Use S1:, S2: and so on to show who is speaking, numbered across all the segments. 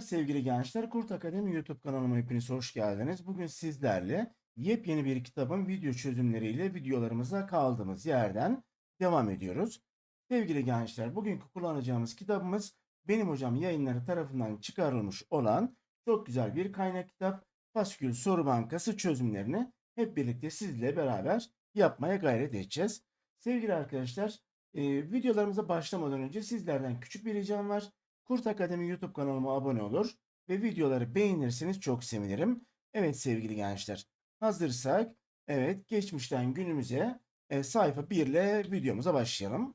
S1: Sevgili gençler. Kurt Akademi YouTube kanalıma hepiniz hoş geldiniz. Bugün sizlerle yepyeni bir kitabın video çözümleriyle videolarımıza kaldığımız yerden devam ediyoruz. Sevgili gençler, bugünkü kullanacağımız kitabımız benim hocam yayınları tarafından çıkarılmış olan çok güzel bir kaynak kitap. Faskül Soru Bankası çözümlerini hep birlikte sizle beraber yapmaya gayret edeceğiz. Sevgili arkadaşlar, e, videolarımıza başlamadan önce sizlerden küçük bir ricam var. Kurt Akademi YouTube kanalıma abone olur ve videoları beğenirseniz çok sevinirim. Evet sevgili gençler, hazırsak evet geçmişten günümüze e, sayfa 1 ile videomuza başlayalım.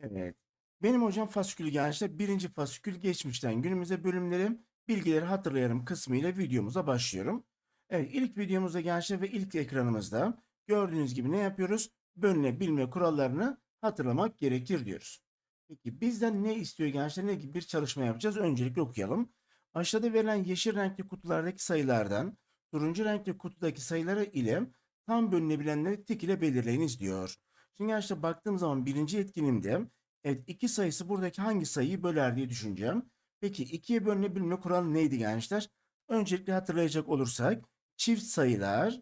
S1: Evet. Benim hocam faskül gençler birinci faskül geçmişten günümüze bölümleri bilgileri hatırlayalım kısmı ile videomuza başlıyorum. Evet ilk videomuzda gençler ve ilk ekranımızda gördüğünüz gibi ne yapıyoruz? Bölünebilme kurallarını hatırlamak gerekir diyoruz. Peki bizden ne istiyor gençler? Ne gibi bir çalışma yapacağız? Öncelikle okuyalım. Aşağıda verilen yeşil renkli kutulardaki sayılardan turuncu renkli kutudaki sayıları ile tam bölünebilenleri tik ile belirleyiniz diyor. Şimdi gençler baktığım zaman birinci etkinimde evet iki sayısı buradaki hangi sayıyı böler diye düşüneceğim. Peki ikiye bölünebilme kuralı neydi gençler? Öncelikle hatırlayacak olursak çift sayılar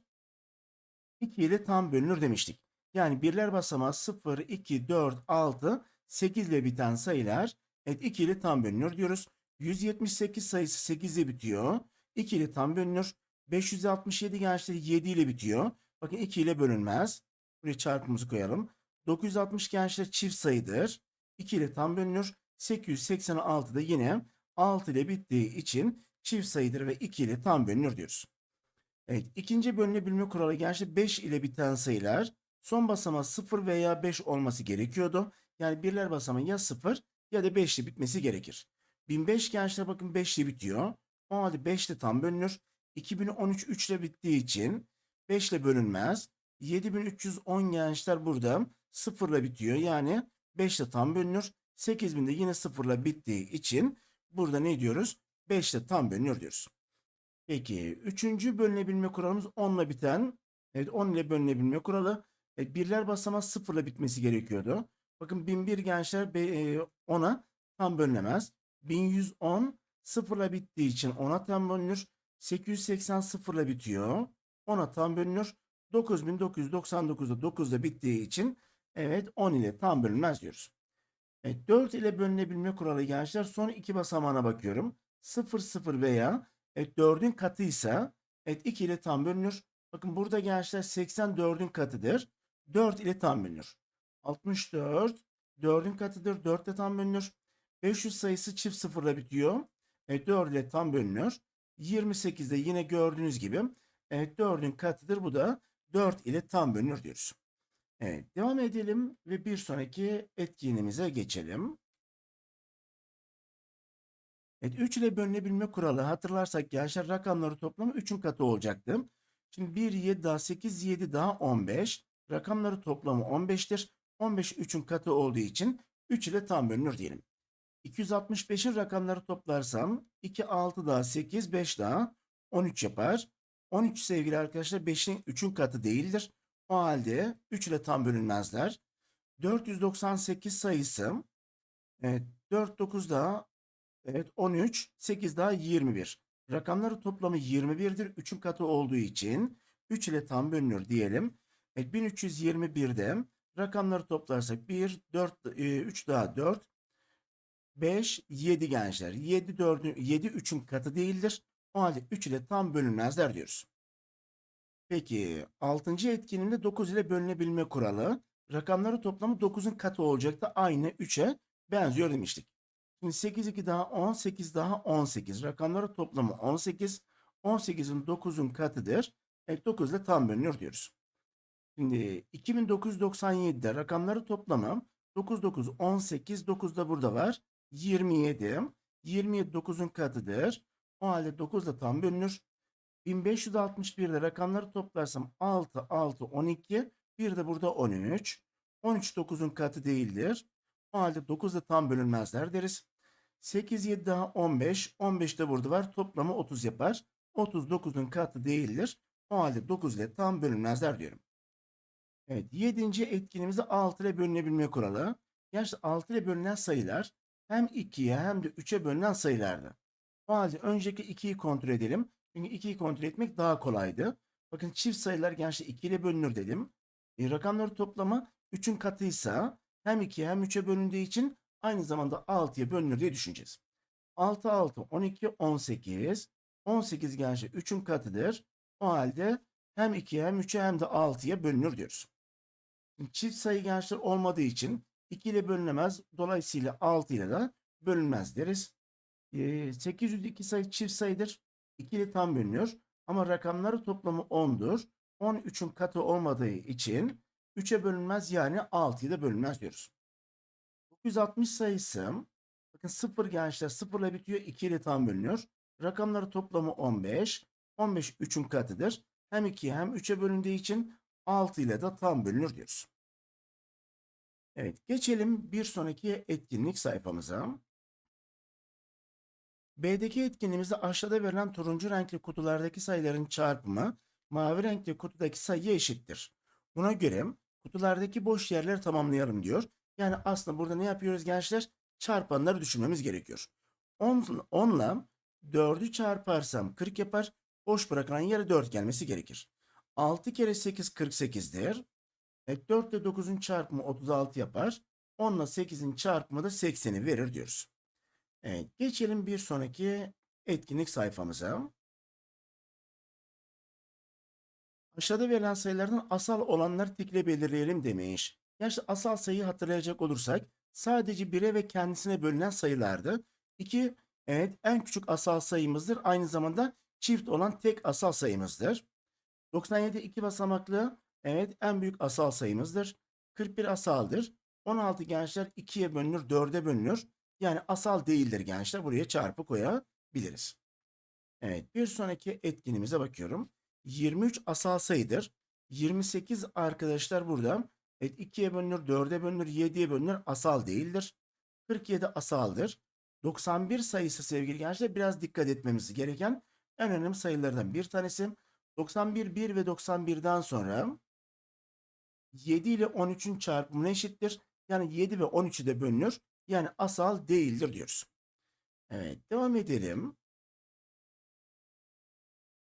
S1: 2 ile tam bölünür demiştik. Yani birler basamağı 0, 2, 4, 6, 8 ile biten sayılar evet 2 ile tam bölünür diyoruz. 178 sayısı 8 ile bitiyor. 2 ile tam bölünür. 567 gençler 7 ile bitiyor. Bakın 2 ile bölünmez. Buraya çarpımızı koyalım. 960 gençler çift sayıdır. 2 ile tam bölünür. 886 da yine 6 ile bittiği için çift sayıdır ve 2 ile tam bölünür diyoruz. Evet ikinci bölünebilme kuralı gençler 5 ile biten sayılar son basamağı 0 veya 5 olması gerekiyordu. Yani birler basamağı ya 0 ya da 5 ile bitmesi gerekir. 1005 gençler bakın 5 ile bitiyor. O halde 5 ile tam bölünür. 2013 3 ile bittiği için 5 ile bölünmez. 7310 gençler burada 0 ile bitiyor. Yani 5 ile tam bölünür. 8000 de yine 0 ile bittiği için burada ne diyoruz? 5 ile tam bölünür diyoruz. Peki üçüncü bölünebilme kuralımız 10 ile biten. Evet 10 ile bölünebilme kuralı. Evet, birler basamağı 0 ile bitmesi gerekiyordu. Bakın 1001 gençler 10'a tam bölünemez. 1110 0 ile bittiği için 10'a tam bölünür. 880 0 ile bitiyor. 10'a tam bölünür. 9999'da 9 ile bittiği için evet 10 ile tam bölünmez diyoruz. Evet 4 ile bölünebilme kuralı gençler son iki basamağına bakıyorum. 0 0 veya evet 4'ün katıysa evet 2 ile tam bölünür. Bakın burada gençler 84'ün katıdır. 4 ile tam bölünür. 64 4'ün katıdır. 4 ile tam bölünür. 500 sayısı çift sıfırla bitiyor. Evet 4 ile tam bölünür. 28'de yine gördüğünüz gibi evet 4'ün katıdır. Bu da 4 ile tam bölünür diyoruz. Evet devam edelim ve bir sonraki etkinliğimize geçelim. Evet 3 ile bölünebilme kuralı hatırlarsak gençler rakamları toplamı 3'ün katı olacaktı. Şimdi 1, 7 daha 8, 7 daha 15. Rakamları toplamı 15'tir. 15 3'ün katı olduğu için 3 ile tam bölünür diyelim. 265'in rakamları toplarsam 2, 6 daha 8, 5 daha 13 yapar. 13 sevgili arkadaşlar 5'in 3'ün katı değildir. O halde 3 ile tam bölünmezler. 498 sayısı evet, 4, 9 daha evet, 13, 8 daha 21. Rakamları toplamı 21'dir. 3'ün katı olduğu için 3 ile tam bölünür diyelim. Evet, 1321'de rakamları toplarsak 1, 4, 3 daha 4, 5, 7 gençler. 7, 4, 7 3'ün katı değildir. O halde 3 ile tam bölünmezler diyoruz. Peki 6. etkinliğinde 9 ile bölünebilme kuralı. Rakamları toplamı 9'un katı olacak da aynı 3'e benziyor demiştik. Şimdi 8 2 daha 10, 8 daha 18. Rakamları toplamı 18. 18'in 9'un katıdır. Evet 9 ile tam bölünür diyoruz. Şimdi 2997'de rakamları toplamı 9 9 18 9 da burada var. 27. 27 9'un katıdır. O halde 9 da tam bölünür. 1561'de rakamları toplarsam 6 6 12 bir de burada 13. 13 9'un katı değildir. O halde 9 da tam bölünmezler deriz. 8 7 daha 15. 15 de burada var. Toplamı 30 yapar. 39'un katı değildir. O halde 9 ile tam bölünmezler diyorum. Evet, yedinci etkinliğimizde 6 ile bölünebilme kuralı. Gerçi 6 ile bölünen sayılar hem 2'ye hem de 3'e bölünen sayılardı. O halde önceki 2'yi kontrol edelim. Çünkü 2'yi kontrol etmek daha kolaydı. Bakın çift sayılar gençler 2 ile bölünür dedim. E, rakamları toplamı 3'ün katıysa hem 2'ye hem 3'e bölündüğü için aynı zamanda 6'ya bölünür diye düşüneceğiz. 6 6 12 18. 18 gençler 3'ün katıdır. O halde hem 2'ye hem 3'e hem de 6'ya bölünür diyoruz. Çift sayı gençler olmadığı için 2 ile bölünemez. Dolayısıyla 6 ile de bölünmez deriz. Ee, 802 sayı çift sayıdır. 2 ile tam bölünüyor. Ama rakamları toplamı 10'dur. 10 3'ün katı olmadığı için 3'e bölünmez yani 6'ya da bölünmez diyoruz. 960 sayısı bakın 0 gençler 0 ile bitiyor 2 ile tam bölünüyor. Rakamları toplamı 15. 15 3'ün katıdır. Hem 2'ye hem 3'e bölündüğü için 6 ile de tam bölünür diyoruz. Evet geçelim bir sonraki etkinlik sayfamıza. B'deki etkinliğimizde aşağıda verilen turuncu renkli kutulardaki sayıların çarpımı mavi renkli kutudaki sayıya eşittir. Buna göre kutulardaki boş yerleri tamamlayalım diyor. Yani aslında burada ne yapıyoruz gençler? Çarpanları düşünmemiz gerekiyor. 10, 10 ile 4'ü çarparsam 40 yapar. Boş bırakılan yere 4 gelmesi gerekir. 6 kere 8 48'dir. Evet, 4 ile 9'un çarpımı 36 yapar. 10 ile 8'in çarpımı da 80'i verir diyoruz. Evet, geçelim bir sonraki etkinlik sayfamıza. Aşağıda verilen sayılardan asal olanları tikle belirleyelim demiş. Gerçi asal sayıyı hatırlayacak olursak sadece 1'e ve kendisine bölünen sayılardı. 2 evet en küçük asal sayımızdır. Aynı zamanda çift olan tek asal sayımızdır. 97 iki basamaklı evet en büyük asal sayımızdır. 41 asaldır. 16 gençler 2'ye bölünür 4'e bölünür. Yani asal değildir gençler. Buraya çarpı koyabiliriz. Evet bir sonraki etkinimize bakıyorum. 23 asal sayıdır. 28 arkadaşlar burada. Evet 2'ye bölünür, 4'e bölünür, 7'ye bölünür. Asal değildir. 47 asaldır. 91 sayısı sevgili gençler biraz dikkat etmemiz gereken en önemli sayılardan bir tanesi. 91 1 ve 91'den sonra 7 ile 13'ün çarpımına eşittir. Yani 7 ve 13'ü de bölünür. Yani asal değildir diyoruz. Evet devam edelim.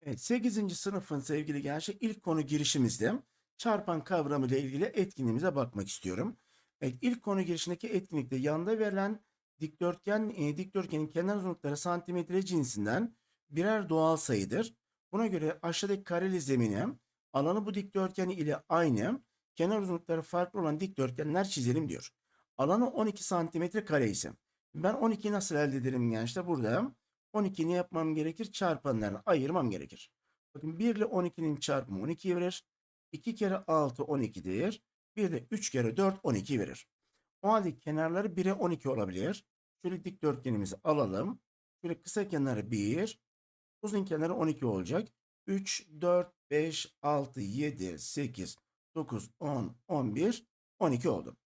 S1: Evet 8. sınıfın sevgili gençler ilk konu girişimizde çarpan kavramı ile ilgili etkinliğimize bakmak istiyorum. Evet ilk konu girişindeki etkinlikte yanda verilen dikdörtgen e, dikdörtgenin kenar uzunlukları santimetre cinsinden birer doğal sayıdır. Buna göre aşağıdaki kareli zemine alanı bu dikdörtgen ile aynı kenar uzunlukları farklı olan dikdörtgenler çizelim diyor. Alanı 12 santimetre kare ise ben 12'yi nasıl elde ederim gençler? Burada 12'yi ne yapmam gerekir? Çarpanlarını ayırmam gerekir. Bakın 1 ile 12'nin çarpımı 12 verir. 2 kere 6 12'dir. Bir de 3 kere 4 12 verir. O halde kenarları 1'e 12 olabilir. Şöyle dikdörtgenimizi alalım. Şöyle kısa kenarı 1. Uzun kenarı 12 olacak. 3, 4, 5, 6, 7, 8, 9, 10, 11, 12 oldu.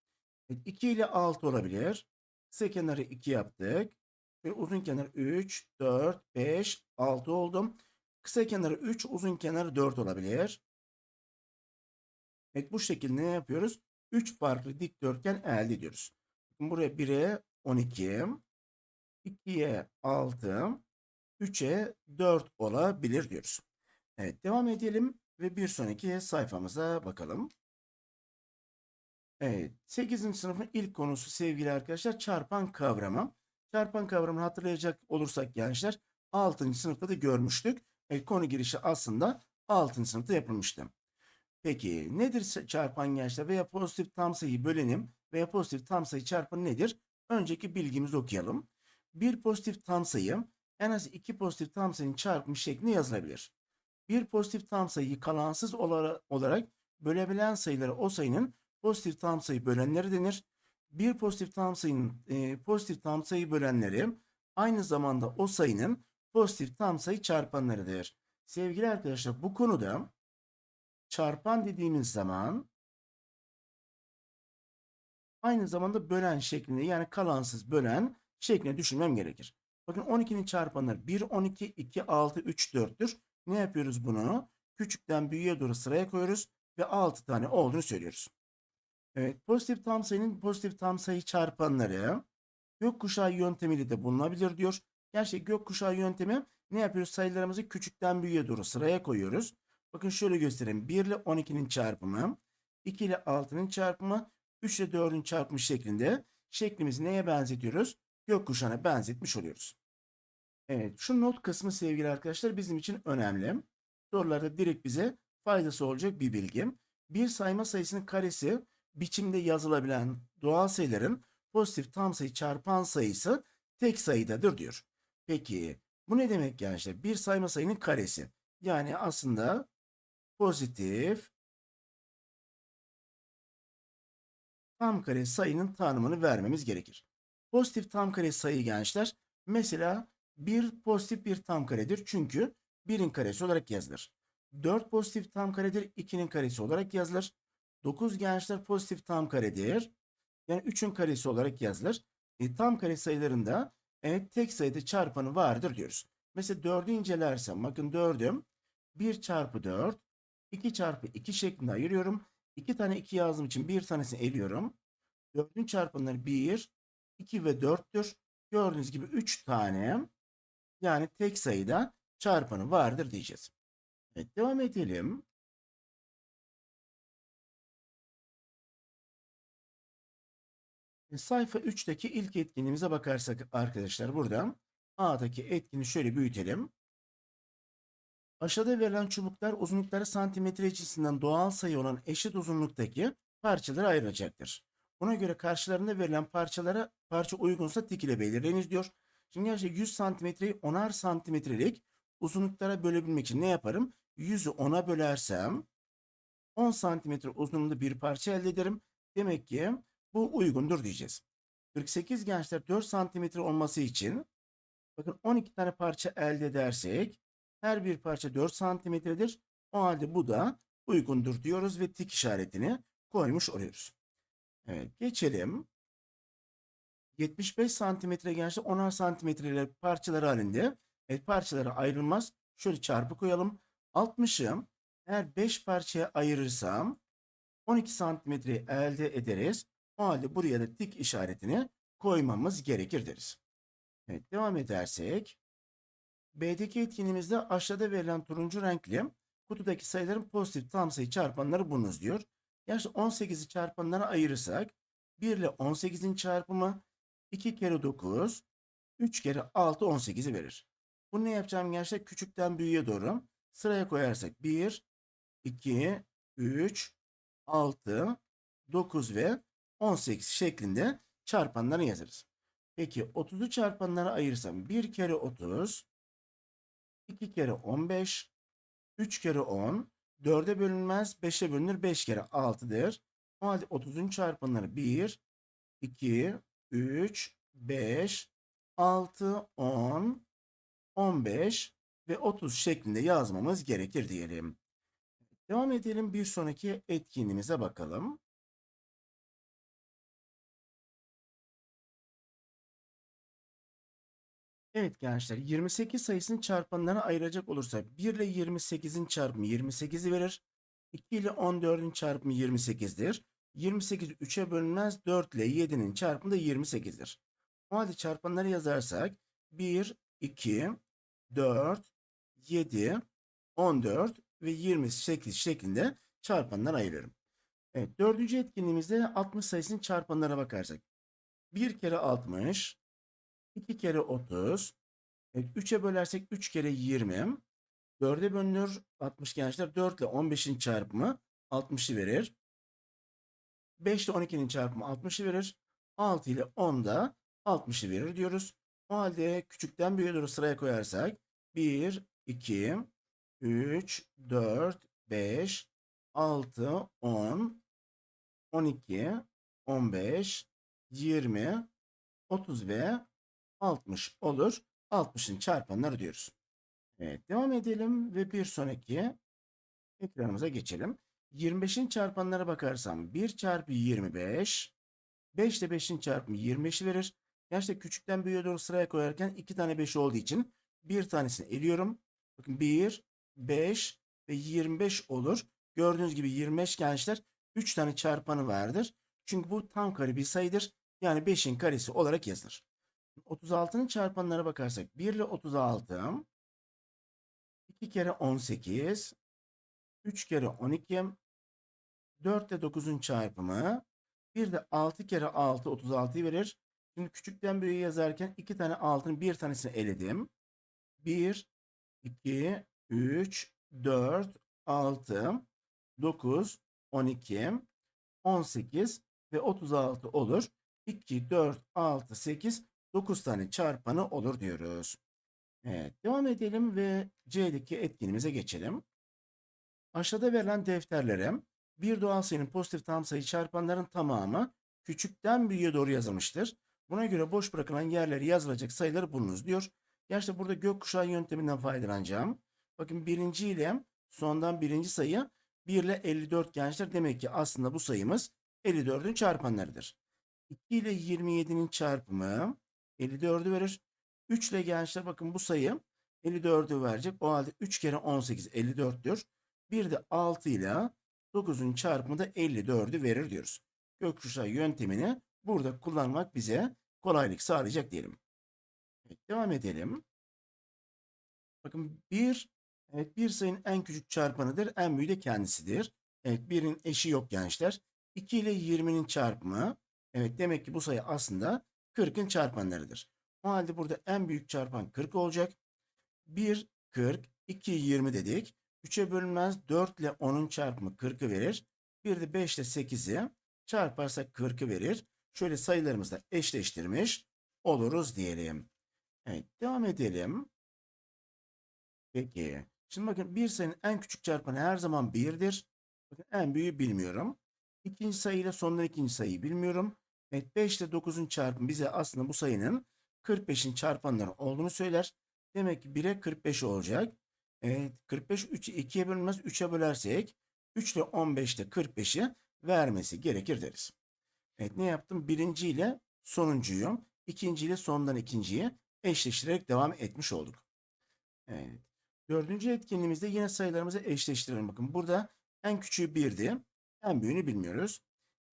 S1: 2 ile 6 olabilir. Kısa kenarı 2 yaptık. Ve uzun kenarı 3, 4, 5, 6 oldum. Kısa kenarı 3, uzun kenarı 4 olabilir. Evet bu şekilde ne yapıyoruz? 3 farklı dikdörtgen elde ediyoruz. Buraya 1'e 12, 2'ye 6, 3'e 4 olabilir diyoruz. Evet devam edelim ve bir sonraki sayfamıza bakalım. Evet 8. sınıfın ilk konusu sevgili arkadaşlar çarpan kavramı. Çarpan kavramını hatırlayacak olursak gençler 6. sınıfta da görmüştük. Evet, konu girişi aslında 6. sınıfta yapılmıştı. Peki nedir çarpan gençler veya pozitif tam sayı bölenim veya pozitif tam sayı çarpanı nedir? Önceki bilgimizi okuyalım. Bir pozitif tam sayı en az iki pozitif tam sayının çarpımı şeklinde yazılabilir. Bir pozitif tam sayıyı kalansız olarak bölebilen sayıları o sayının pozitif tam sayı bölenleri denir. Bir pozitif tam sayının e, pozitif tam sayı bölenleri aynı zamanda o sayının pozitif tam sayı çarpanlarıdır. Sevgili arkadaşlar bu konuda çarpan dediğimiz zaman aynı zamanda bölen şeklinde yani kalansız bölen şeklinde düşünmem gerekir. Bakın 12'nin çarpanları 1, 12, 2, 6, 3, 4'tür. Ne yapıyoruz bunu? Küçükten büyüğe doğru sıraya koyuyoruz ve 6 tane olduğunu söylüyoruz. Evet, pozitif tam sayının pozitif tam sayı çarpanları gökkuşağı yöntemiyle de bulunabilir diyor. Gerçi gökkuşağı yöntemi ne yapıyoruz? Sayılarımızı küçükten büyüğe doğru sıraya koyuyoruz. Bakın şöyle göstereyim. 1 ile 12'nin çarpımı, 2 ile 6'nın çarpımı, 3 ile 4'ün çarpımı şeklinde şeklimizi neye benzetiyoruz? Gökkuşağına benzetmiş oluyoruz. Evet, şu not kısmı sevgili arkadaşlar bizim için önemli. Sorularda direkt bize faydası olacak bir bilgi. Bir sayma sayısının karesi biçimde yazılabilen doğal sayıların pozitif tam sayı çarpan sayısı tek sayıdadır diyor. Peki bu ne demek gençler? Bir sayma sayının karesi. Yani aslında pozitif tam kare sayının tanımını vermemiz gerekir. Pozitif tam kare sayı gençler mesela bir pozitif bir tam karedir çünkü birin karesi olarak yazılır. 4 pozitif tam karedir 2'nin karesi olarak yazılır. 9 gençler pozitif tam karedir. Yani 3'ün karesi olarak yazılır. E, tam kare sayılarında evet tek sayıda çarpanı vardır diyoruz. Mesela 4'ü incelersem bakın 4'üm 1 çarpı 4 2 çarpı 2 şeklinde ayırıyorum. 2 tane 2 yazdığım için bir tanesini eliyorum. 4'ün çarpanları 1, 2 ve 4'tür. Gördüğünüz gibi 3 tane yani tek sayıda çarpanı vardır diyeceğiz. Evet devam edelim. Sayfa 3'teki ilk etkinliğimize bakarsak arkadaşlar buradan A'daki etkini şöyle büyütelim. Aşağıda verilen çubuklar uzunlukları santimetre cinsinden doğal sayı olan eşit uzunluktaki parçalara ayrılacaktır. Buna göre karşılarında verilen parçalara parça uygunsa tik ile belirleyiniz diyor. Şimdi gerçekten 100 santimetreyi 10'ar santimetrelik uzunluklara bölebilmek için ne yaparım? 100'ü 10'a bölersem 10 santimetre uzunluğunda bir parça elde ederim. Demek ki bu uygundur diyeceğiz. 48 gençler 4 santimetre olması için bakın 12 tane parça elde edersek her bir parça 4 santimetredir. O halde bu da uygundur diyoruz ve tik işaretini koymuş oluyoruz. Evet geçelim. 75 santimetre gençler 10'ar santimetreler parçalar halinde. Evet parçalara ayrılmaz. Şöyle çarpı koyalım. 60'ı eğer 5 parçaya ayırırsam 12 santimetre elde ederiz. O halde buraya da tik işaretini koymamız gerekir deriz. Evet devam edersek. B'deki etkinliğimizde aşağıda verilen turuncu renkli kutudaki sayıların pozitif tam sayı çarpanları bulunuz diyor. Yani 18'i çarpanlara ayırırsak 1 ile 18'in çarpımı 2 kere 9, 3 kere 6 18'i verir. Bunu ne yapacağım gençler? Küçükten büyüğe doğru sıraya koyarsak 1, 2, 3, 6, 9 ve 18 şeklinde çarpanları yazarız. Peki 30'u çarpanlara ayırsam 1 kere 30, 2 kere 15, 3 kere 10, 4'e bölünmez, 5'e bölünür, 5 kere 6'dır. O halde 30'un çarpanları 1, 2, 3, 5, 6, 10, 15 ve 30 şeklinde yazmamız gerekir diyelim. Devam edelim bir sonraki etkinliğimize bakalım. Evet gençler 28 sayısının çarpanlarına ayıracak olursak 1 ile 28'in çarpımı 28'i verir. 2 ile 14'ün çarpımı 28'dir. 28 3'e bölünmez 4 ile 7'nin çarpımı da 28'dir. O halde çarpanları yazarsak 1, 2, 4, 7, 14 ve 28 şeklinde çarpanlar ayırıyorum. Evet dördüncü etkinliğimizde 60 sayısının çarpanlara bakarsak. 1 kere 60, 2 kere 30, evet, 3'e bölersek 3 kere 20, 4'e bölünür 60 gençler 4 ile 15'in çarpımı 60'ı verir. 5 ile 12'nin çarpımı 60'ı verir. 6 ile 10 da 60'ı verir diyoruz. O halde küçükten büyüğe doğru sıraya koyarsak 1, 2, 3, 4, 5, 6, 10, 12, 15, 20, 30 ve 60 olur. 60'ın çarpanları diyoruz. Evet devam edelim ve bir sonraki ekranımıza geçelim. 25'in çarpanlara bakarsam 1 çarpı 25 5 ile 5'in çarpımı 25'i verir. Gerçekten küçükten büyüğe doğru sıraya koyarken 2 tane 5 olduğu için bir tanesini eliyorum. Bakın 1, 5 ve 25 olur. Gördüğünüz gibi 25 gençler 3 tane çarpanı vardır. Çünkü bu tam kare bir sayıdır. Yani 5'in karesi olarak yazılır. 36'nın çarpanlara bakarsak 1 ile 36 2 kere 18 3 kere 12 4 ile 9'un çarpımı bir de 6 kere 6 36'yı verir. Şimdi küçükten büyüğe yazarken iki tane 6'nın bir tanesini eledim. 1, 2, 3, 4, 6, 9, 12, 18 ve 36 olur. 2, 4, 6, 8, 9 tane çarpanı olur diyoruz. Evet, devam edelim ve C'deki etkinimize geçelim. Aşağıda verilen defterlere bir doğal sayının pozitif tam sayı çarpanların tamamı küçükten büyüğe doğru yazılmıştır. Buna göre boş bırakılan yerleri yazılacak sayıları bulunuz diyor. İşte burada gökkuşağı yönteminden faydalanacağım. Bakın birinci ile sondan birinci sayı 1 ile 54 gençler. Demek ki aslında bu sayımız 54'ün çarpanlarıdır. 2 ile 27'nin çarpımı 54'ü verir. 3 ile gençler bakın bu sayı 54'ü verecek. O halde 3 kere 18 54'tür. Bir de 6 ile 9'un çarpımı da 54'ü verir diyoruz. Gökkuşağı yöntemini burada kullanmak bize kolaylık sağlayacak diyelim. Evet, devam edelim. Bakın 1 evet, bir sayının en küçük çarpanıdır. En büyüğü de kendisidir. Evet 1'in eşi yok gençler. 2 ile 20'nin çarpımı. Evet demek ki bu sayı aslında 40'ın çarpanlarıdır. O halde burada en büyük çarpan 40 olacak. 1 40, 2 20 dedik. 3'e bölünmez 4 ile 10'un çarpımı 40'ı verir. Bir de 5 ile 8'i çarparsak 40'ı verir. Şöyle sayılarımızla eşleştirmiş oluruz diyelim. Evet devam edelim. Peki. Şimdi bakın bir sayının en küçük çarpanı her zaman 1'dir. Bakın en büyüğü bilmiyorum. İkinci sayı ile sondan ikinci sayıyı bilmiyorum. Evet 5 ile 9'un çarpımı bize aslında bu sayının 45'in çarpanları olduğunu söyler. Demek ki 1'e 45 olacak. Evet 45 3'ü 2'ye bölünmez 3'e bölersek 3 ile 15'te 45'i vermesi gerekir deriz. Evet ne yaptım? Birinci ile sonuncuyu, ikinci ile sondan ikinciyi eşleştirerek devam etmiş olduk. Evet. Dördüncü etkinliğimizde yine sayılarımızı eşleştirelim. Bakın burada en küçüğü 1'di. En büyüğünü bilmiyoruz.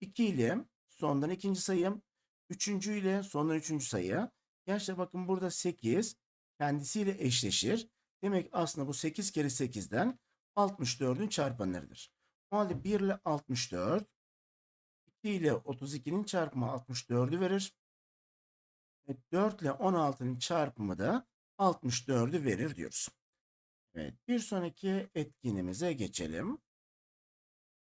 S1: 2 ile sondan ikinci sayı, üçüncü ile sondan üçüncü sayı. Gençler bakın burada 8 kendisiyle eşleşir. Demek aslında bu 8 kere 8'den 64'ün çarpanlarıdır. O halde 1 ile 64, 2 ile 32'nin çarpımı 64'ü verir. Evet, 4 ile 16'nın çarpımı da 64'ü verir diyoruz. Evet, bir sonraki etkinimize geçelim.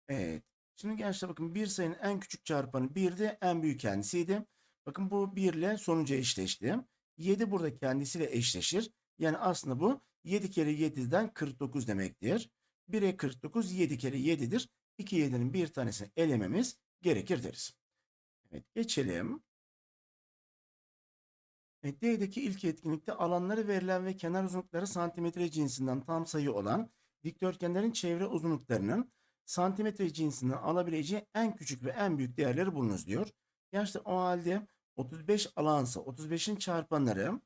S1: Evet, şimdi gençler bakın bir sayının en küçük çarpanı 1'di, en büyük kendisiydi. Bakın bu 1 ile sonuca eşleşti. 7 burada kendisiyle eşleşir. Yani aslında bu 7 kere 7'den 49 demektir. 1'e 49 7 kere 7'dir. 2 7'nin bir tanesini elememiz gerekir deriz. Evet geçelim. Evet, D'deki ilk etkinlikte alanları verilen ve kenar uzunlukları santimetre cinsinden tam sayı olan dikdörtgenlerin çevre uzunluklarının santimetre cinsinden alabileceği en küçük ve en büyük değerleri bulunuz diyor. Gençler o halde 35 alansa 35'in çarpanları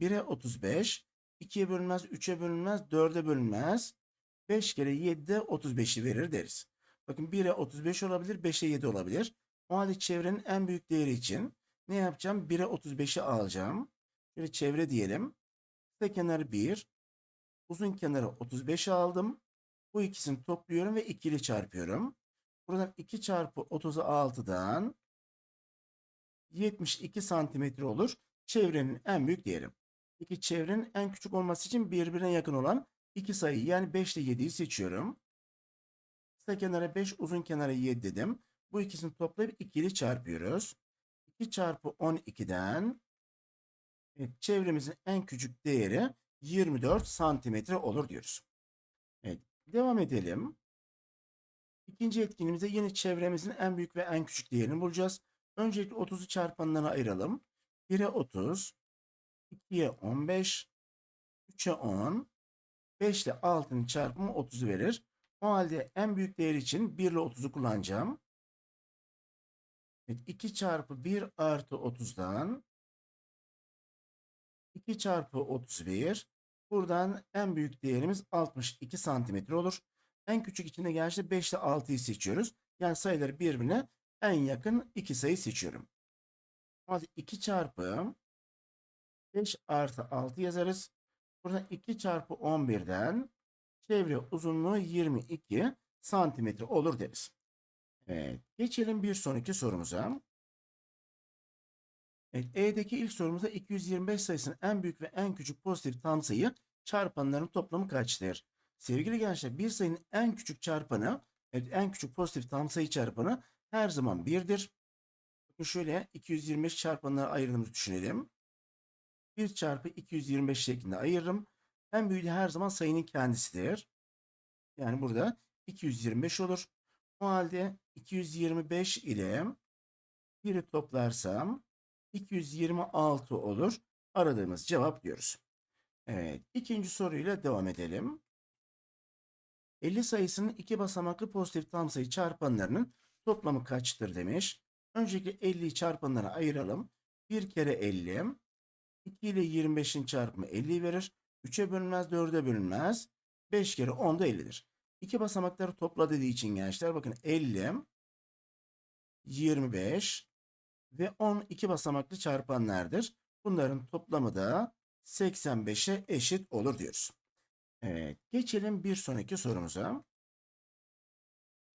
S1: 1'e 35, 2'ye bölünmez, 3'e bölünmez, 4'e bölünmez. 5 kere 7 de 35'i verir deriz. Bakın 1'e 35 olabilir, 5'e 7 olabilir. O halde çevrenin en büyük değeri için ne yapacağım? 1'e 35'i alacağım. Şöyle çevre diyelim. Kısa kenarı 1. Uzun kenarı 35'i aldım. Bu ikisini topluyorum ve 2 ile çarpıyorum. Buradan 2 çarpı 36'dan 72 santimetre olur. Çevrenin en büyük değeri. Peki çevrenin en küçük olması için birbirine yakın olan iki sayı yani 5 ile 7'yi seçiyorum. Kısa kenara 5, uzun kenara 7 dedim. Bu ikisini toplayıp 2 ile çarpıyoruz. 2 çarpı 12'den evet, çevremizin en küçük değeri 24 santimetre olur diyoruz. Evet, devam edelim. İkinci etkinliğimizde yine çevremizin en büyük ve en küçük değerini bulacağız. Öncelikle 30'u çarpanlarına ayıralım. 1'e 30, 2'ye 15, 3'e 10, 5 ile 6'nın çarpımı 30'u verir. O halde en büyük değer için 1 ile 30'u kullanacağım. Evet, 2 çarpı 1 artı 30'dan 2 çarpı 31 buradan en büyük değerimiz 62 santimetre olur. En küçük içinde gençte 5 ile 6'yı seçiyoruz. Yani sayıları birbirine en yakın iki sayı seçiyorum. O halde 2 çarpı 5 artı 6 yazarız. Burada 2 çarpı 11'den çevre uzunluğu 22 santimetre olur deriz. Evet, geçelim bir sonraki sorumuza. Evet, E'deki ilk sorumuzda 225 sayısının en büyük ve en küçük pozitif tam sayı çarpanların toplamı kaçtır? Sevgili gençler bir sayının en küçük çarpanı, evet, en küçük pozitif tam sayı çarpanı her zaman 1'dir. Bakın şöyle 225 çarpanlara ayırdığımızı düşünelim. 1 çarpı 225 şeklinde ayırırım. En büyüğü her zaman sayının kendisidir. Yani burada 225 olur. O halde 225 ile 1'i toplarsam 226 olur. Aradığımız cevap diyoruz. Evet, ikinci soruyla devam edelim. 50 sayısının iki basamaklı pozitif tam sayı çarpanlarının toplamı kaçtır demiş. Öncelikle 50'yi çarpanlara ayıralım. 1 kere 50. 2 ile 25'in çarpımı 50 verir. 3'e bölünmez, 4'e bölünmez. 5 kere 10 da 50'dir. İki basamakları topla dediği için gençler bakın 50, 25 ve 10 iki basamaklı çarpanlardır. Bunların toplamı da 85'e eşit olur diyoruz. Evet, geçelim bir sonraki sorumuza.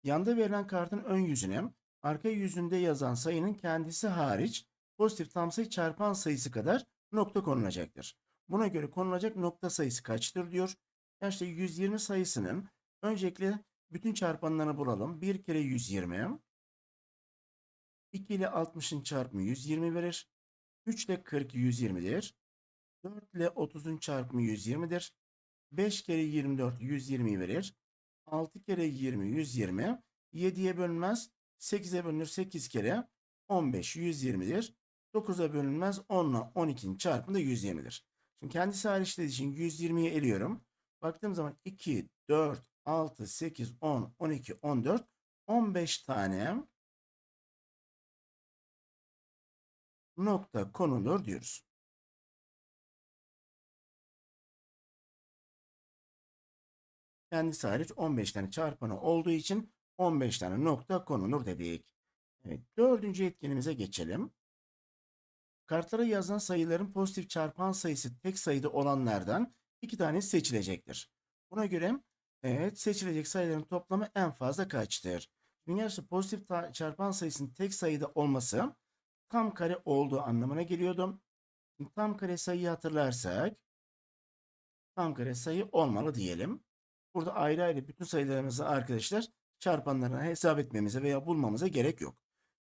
S1: Yanda verilen kartın ön yüzüne arka yüzünde yazan sayının kendisi hariç pozitif tam sayı çarpan sayısı kadar nokta konulacaktır. Buna göre konulacak nokta sayısı kaçtır diyor. Yani işte 120 sayısının öncelikle bütün çarpanlarını bulalım. 1 kere 120. 2 ile 60'ın çarpımı 120 verir. 3 ile 40 120'dir. 4 ile 30'un çarpımı 120'dir. 5 kere 24 120 verir. 6 kere 20 120. 7'ye bölünmez. 8'e bölünür 8 kere 15 120'dir. 9'a bölünmez 10 ile 12'nin çarpımı da 120'dir. Şimdi kendisi hariç dediği için 120'yi eliyorum. Baktığım zaman 2, 4, 6, 8, 10, 12, 14, 15 tane nokta konulur diyoruz. Kendisi hariç 15 tane çarpanı olduğu için 15 tane nokta konulur dedik. Evet, dördüncü etkinimize geçelim. Kartlara yazılan sayıların pozitif çarpan sayısı tek sayıda olanlardan iki tane seçilecektir. Buna göre evet seçilecek sayıların toplamı en fazla kaçtır? Dünyası pozitif çarpan sayısının tek sayıda olması tam kare olduğu anlamına geliyordu. Tam kare sayıyı hatırlarsak tam kare sayı olmalı diyelim. Burada ayrı ayrı bütün sayılarımızı arkadaşlar çarpanlarına hesap etmemize veya bulmamıza gerek yok.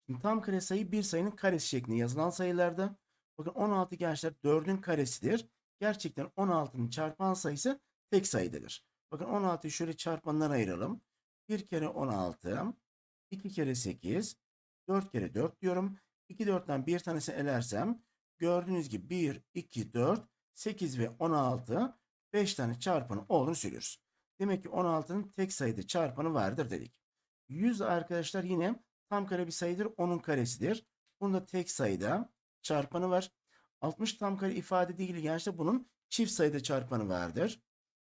S1: Şimdi tam kare sayı bir sayının karesi şeklinde yazılan sayılarda. Bakın 16 gençler 4'ün karesidir. Gerçekten 16'nın çarpan sayısı tek sayıdadır. Bakın 16'yı şöyle çarpanlara ayıralım. 1 kere 16, 2 kere 8, 4 kere 4 diyorum. 2 4'ten bir tanesini elersem gördüğünüz gibi 1, 2, 4, 8 ve 16 5 tane çarpanı olduğunu söylüyoruz. Demek ki 16'nın tek sayıda çarpanı vardır dedik. 100 arkadaşlar yine tam kare bir sayıdır. Onun karesidir. Bunda tek sayıda çarpanı var. 60 tam kare ifade değil gençler bunun çift sayıda çarpanı vardır.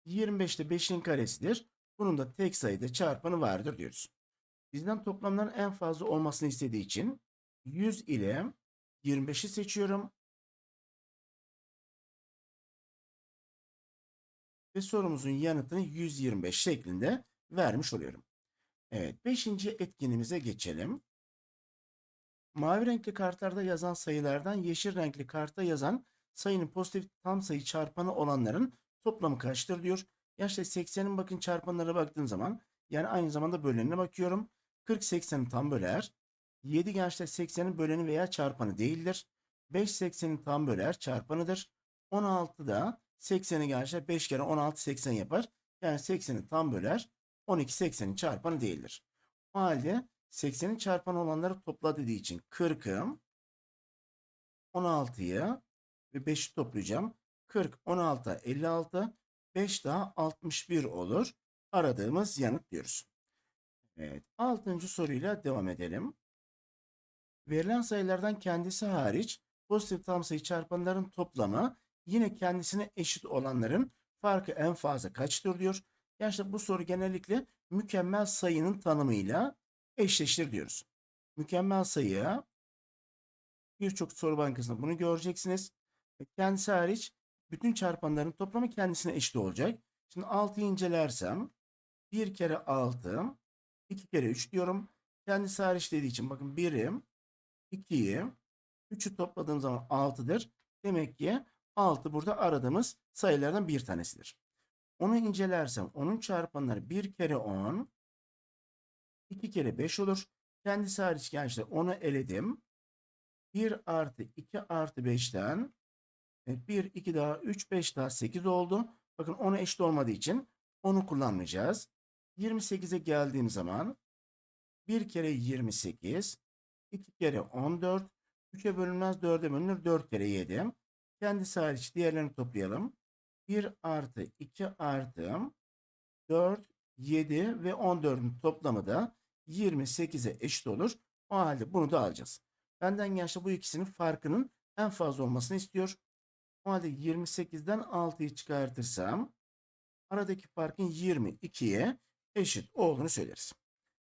S1: 25 de 5'in karesidir. Bunun da tek sayıda çarpanı vardır diyoruz. Bizden toplamların en fazla olmasını istediği için 100 ile 25'i seçiyorum. Ve sorumuzun yanıtını 125 şeklinde vermiş oluyorum. Evet, beşinci etkinimize geçelim. Mavi renkli kartlarda yazan sayılardan yeşil renkli kartta yazan sayının pozitif tam sayı çarpanı olanların toplamı kaçtır diyor. Ya işte 80'in bakın çarpanlara baktığım zaman yani aynı zamanda bölenine bakıyorum. 40 80'i tam böler. 7 gençler 80'in böleni veya çarpanı değildir. 5 80'in tam böler çarpanıdır. 16 da 80'i gençler 5 kere 16 80 yapar. Yani 80'i tam böler. 12 80'in çarpanı değildir. O halde 80'in çarpanı olanları topla dediği için 40'ı 16'yı ve 5'i toplayacağım. 40, 16, 56, 5 daha 61 olur. Aradığımız yanıt diyoruz. Evet, 6. soruyla devam edelim. Verilen sayılardan kendisi hariç pozitif tam sayı çarpanların toplamı yine kendisine eşit olanların farkı en fazla kaçtır diyor. Yani işte bu soru genellikle mükemmel sayının tanımıyla eşleştir diyoruz. Mükemmel sayı birçok soru bankasında bunu göreceksiniz. Kendisi hariç bütün çarpanların toplamı kendisine eşit olacak. Şimdi 6'yı incelersem 1 kere 6, 2 kere 3 diyorum. Kendisi hariç dediği için bakın 1'i, 2'yi, 3'ü topladığım zaman 6'dır. Demek ki 6 burada aradığımız sayılardan bir tanesidir. Onu incelersem onun çarpanları 1 kere 10, 2 kere 5 olur. Kendisi hariç gençler onu eledim. 1 artı 2 artı 5'ten 1, 2 daha 3, 5 daha 8 oldu. Bakın onu eşit olmadığı için onu kullanmayacağız. 28'e geldiğim zaman 1 kere 28, 2 kere 14, 3'e bölünmez 4'e bölünür 4 kere 7. Kendisi hariç diğerlerini toplayalım. 1 artı 2 artı 4, 7 ve 14'ün toplamı da 28'e eşit olur. O halde bunu da alacağız. Benden gençler bu ikisinin farkının en fazla olmasını istiyor. O halde 28'den 6'yı çıkartırsam aradaki farkın 22'ye eşit olduğunu söyleriz.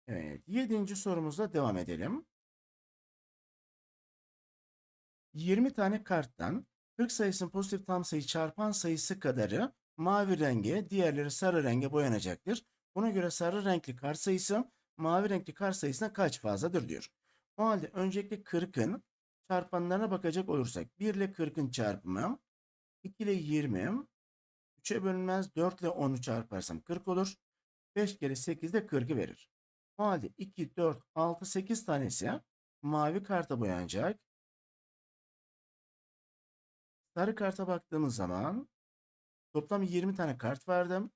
S1: Evet, 7. sorumuzla devam edelim. 20 tane karttan 40 sayısının pozitif tam sayı çarpan sayısı kadarı mavi renge, diğerleri sarı renge boyanacaktır. Buna göre sarı renkli kart sayısı mavi renkli kart sayısına kaç fazladır diyor. O halde öncelikle 40'ın çarpanlarına bakacak olursak 1 ile 40'ın çarpımı 2 ile 20 3'e bölünmez 4 ile 10'u çarparsam 40 olur. 5 kere 8 de 40'ı verir. O halde 2, 4, 6, 8 tanesi mavi karta boyanacak. Sarı karta baktığımız zaman toplam 20 tane kart verdim.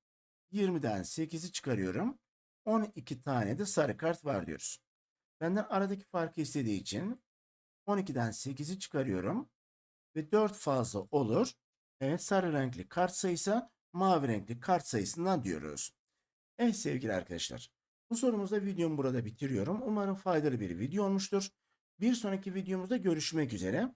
S1: 20'den 8'i çıkarıyorum. 12 tane de sarı kart var diyoruz. Benden aradaki farkı istediği için 12'den 8'i çıkarıyorum. Ve 4 fazla olur. Evet sarı renkli kart sayısı mavi renkli kart sayısından diyoruz. Evet sevgili arkadaşlar. Bu sorumuzda videomu burada bitiriyorum. Umarım faydalı bir video olmuştur. Bir sonraki videomuzda görüşmek üzere.